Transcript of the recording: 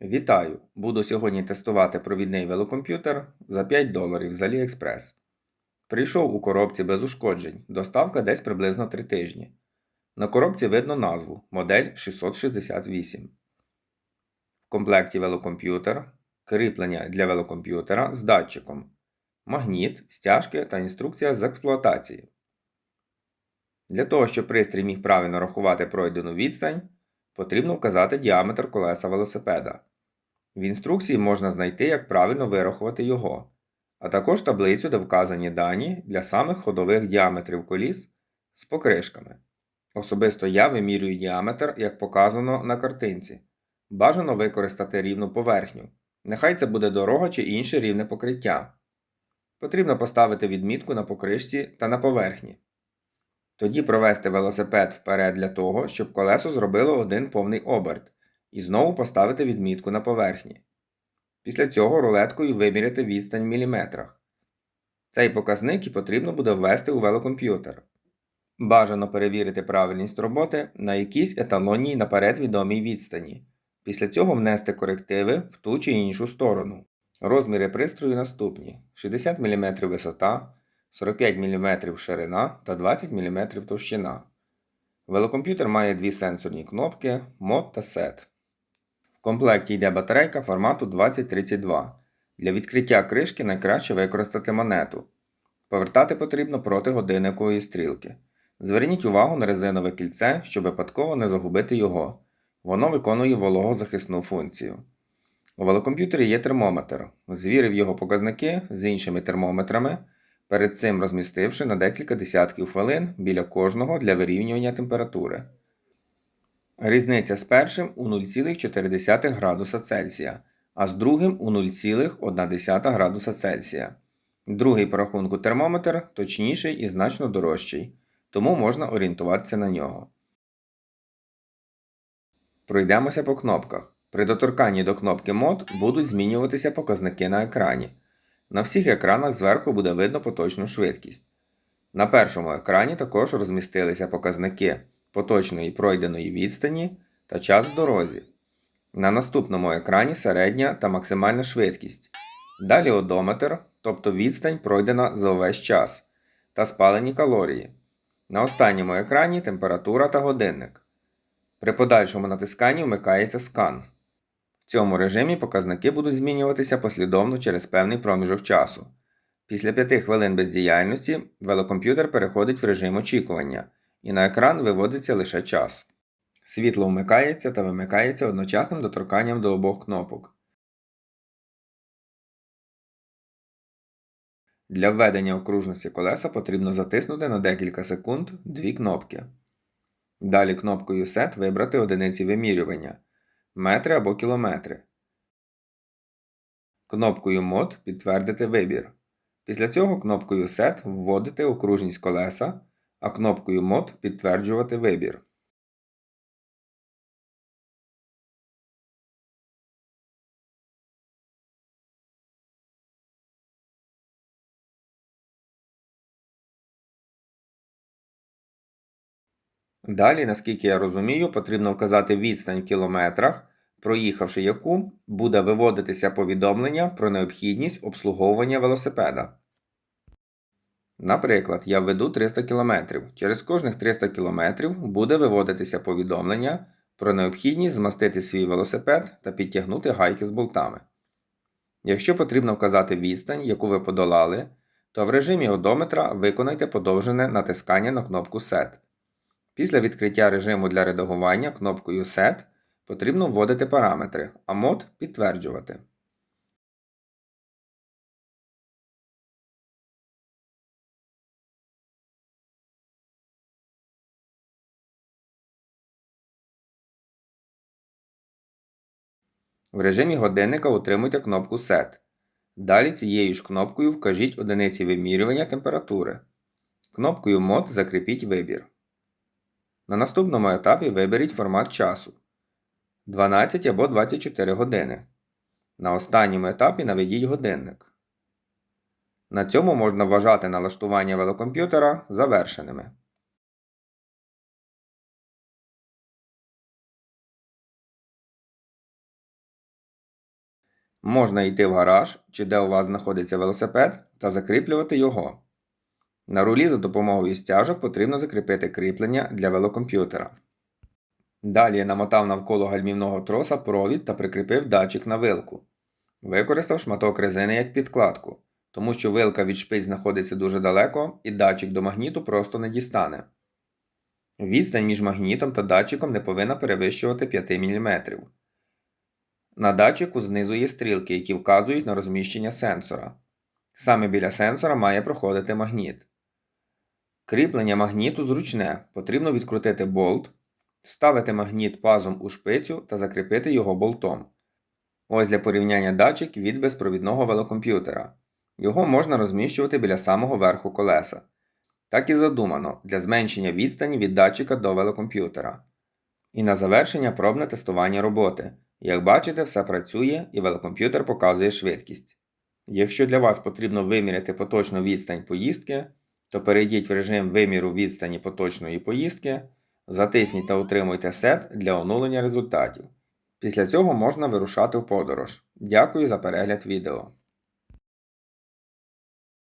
Вітаю! Буду сьогодні тестувати провідний велокомп'ютер за 5 доларів з AliExpress. Прийшов у коробці без ушкоджень. Доставка десь приблизно 3 тижні. На коробці видно назву модель 668. В комплекті велокомп'ютер, кріплення для велокомп'ютера з датчиком, магніт, стяжки та інструкція з експлуатації. Для того, щоб пристрій міг правильно рахувати пройдену відстань, потрібно вказати діаметр колеса велосипеда. В інструкції можна знайти, як правильно вирахувати його, а також таблицю, де вказані дані для самих ходових діаметрів коліс з покришками. Особисто я вимірюю діаметр, як показано на картинці. Бажано використати рівну поверхню. Нехай це буде дорога чи інше рівне покриття. Потрібно поставити відмітку на покришці та на поверхні. Тоді провести велосипед вперед для того, щоб колесо зробило один повний оберт, і знову поставити відмітку на поверхні. Після цього рулеткою виміряти відстань в міліметрах. Цей показник і потрібно буде ввести у велокомп'ютер. Бажано перевірити правильність роботи на якійсь еталонній наперед відомій відстані. Після цього внести корективи в ту чи іншу сторону. Розміри пристрою наступні: 60 мм висота, 45 мм ширина та 20 мм товщина. Велокомп'ютер має дві сенсорні кнопки Mod та Set. В комплекті йде батарейка формату 2032. Для відкриття кришки найкраще використати монету. Повертати потрібно проти годинникової стрілки. Зверніть увагу на резинове кільце, щоб випадково не загубити його. Воно виконує вологозахисну функцію. У велокомп'ютері є термометр. Звірив його показники з іншими термометрами, перед цим розмістивши на декілька десятків хвилин біля кожного для вирівнювання температури. Різниця з першим у 0,4 градуса Цельсія, а з другим у 0,1 градуса Цельсія. Другий по рахунку термометр точніший і значно дорожчий, тому можна орієнтуватися на нього. Пройдемося по кнопках. При доторканні до кнопки мод будуть змінюватися показники на екрані. На всіх екранах зверху буде видно поточну швидкість. На першому екрані також розмістилися показники поточної пройденої відстані та час в дорозі. На наступному екрані середня та максимальна швидкість. Далі одометр, тобто відстань пройдена за увесь час, та спалені калорії. На останньому екрані температура та годинник. При подальшому натисканні вмикається скан. В цьому режимі показники будуть змінюватися послідовно через певний проміжок часу. Після 5 хвилин бездіяльності велокомп'ютер переходить в режим очікування, і на екран виводиться лише час. Світло вмикається та вимикається одночасним доторканням до обох кнопок. Для введення окружності колеса потрібно затиснути на декілька секунд дві кнопки. Далі кнопкою Set вибрати одиниці вимірювання метри або кілометри. Кнопкою Мод підтвердити вибір. Після цього кнопкою Set вводити окружність колеса, а кнопкою Mod підтверджувати вибір. Далі, наскільки я розумію, потрібно вказати відстань в кілометрах, проїхавши яку буде виводитися повідомлення про необхідність обслуговування велосипеда. Наприклад, я введу 300 км. Через кожних 300 км буде виводитися повідомлення про необхідність змастити свій велосипед та підтягнути гайки з болтами. Якщо потрібно вказати відстань, яку ви подолали, то в режимі одометра виконайте подовжене натискання на кнопку Set. Після відкриття режиму для редагування кнопкою Set потрібно вводити параметри, а мод підтверджувати. В режимі годинника утримуйте кнопку Set. Далі цією ж кнопкою вкажіть одиниці вимірювання температури. Кнопкою Mod закріпіть вибір. На наступному етапі виберіть формат часу 12 або 24 години. На останньому етапі наведіть годинник. На цьому можна вважати налаштування велокомп'ютера завершеними. Можна йти в гараж чи де у вас знаходиться велосипед та закріплювати його. На рулі за допомогою стяжок потрібно закріпити кріплення для велокомп'ютера. Далі я намотав навколо гальмівного троса провід та прикріпив датчик на вилку. Використав шматок резини як підкладку, тому що вилка від шпиць знаходиться дуже далеко і датчик до магніту просто не дістане. Відстань між магнітом та датчиком не повинна перевищувати 5 мм. На датчику знизу є стрілки, які вказують на розміщення сенсора. Саме біля сенсора має проходити магніт. Кріплення магніту зручне, потрібно відкрутити болт, вставити магніт пазом у шпицю та закріпити його болтом. Ось для порівняння датчик від безпровідного велокомп'ютера. Його можна розміщувати біля самого верху колеса. Так і задумано для зменшення відстані від датчика до велокомп'ютера. І на завершення пробне тестування роботи. Як бачите, все працює і велокомп'ютер показує швидкість. Якщо для вас потрібно виміряти поточну відстань поїздки, то перейдіть в режим виміру відстані поточної поїздки, затисніть та утримуйте сет для оновлення результатів. Після цього можна вирушати в подорож. Дякую за перегляд відео.